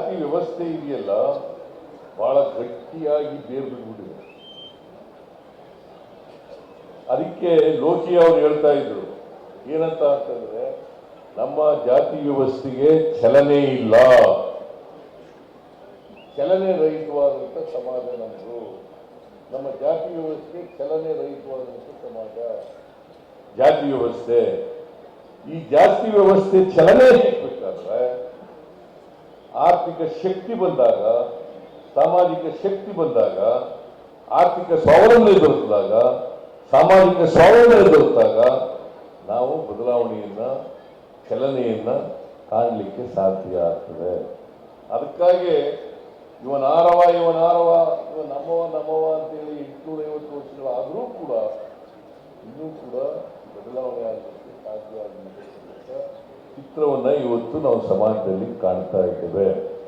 ಜಾತಿ ವ್ಯವಸ್ಥೆ ಇದೆಯಲ್ಲ, ಬಹಳ ಗಟ್ಟಿಯಾಗಿ ಬೇರು ಅದಕ್ಕೆ ಲೋಕಿ ಅವರು ಹೇಳ್ತಾ ಇದ್ರು, ಏನಂತ ಅಂತಂದ್ರೆ, ನಮ್ಮ ಜಾತಿ ವ್ಯವಸ್ಥೆಗೆ ಚಲನೆ ಇಲ್ಲ. ಚಲನೆ ರಹಿತವಾದಂಥ ಸಮಾಜ ನಮ್ಮದು ನಮ್ಮ ಜಾತಿ ವ್ಯವಸ್ಥೆ ಚಲನೆ ರಹಿತವಾದಂಥ ಸಮಾಜ ಜಾತಿ ವ್ಯವಸ್ಥೆ. ಈ ಜಾತಿ ವ್ಯವಸ್ಥೆ ಚಲನೆ ಆರ್ಥಿಕ ಶಕ್ತಿ ಬಂದಾಗ, ಸಾಮಾಜಿಕ ಶಕ್ತಿ ಬಂದಾಗ, ಆರ್ಥಿಕ ಸ್ವಾವಲಂಬನೆ ದೊರಕಿದಾಗ ಸಾಮಾಜಿಕ ಸ್ವಾವಲಂಬನೆ ದೊರೆತಾಗ ನಾವು ಬದಲಾವಣೆಯನ್ನು, ಚಲನೆಯನ್ನು ಕಾಣಲಿಕ್ಕೆ ಸಾಧ್ಯ ಆಗ್ತದೆ. ಅದಕ್ಕಾಗಿ ಇವನಾರವ ಇವನಾರವ ಇವ ನಮ್ಮವ ನಮ್ಮವ ಅಂತೇಳಿ ಎಂಟುನೂರೈವತ್ತು ವರ್ಷಗಳಾದರೂ ಕೂಡ ಇನ್ನೂ ಕೂಡ ಬದಲಾವಣೆ ಆಗಲಿಕ್ಕೆ ಸಾಧ್ಯ ಆಗಲಿಕ್ಕೆ ಚಿತ್ರವನ್ನ ಇವತ್ತು ನಾವು ಸಮಾಜದಲ್ಲಿ ಕಾಣ್ತಾ ಇದ್ದೇವೆ.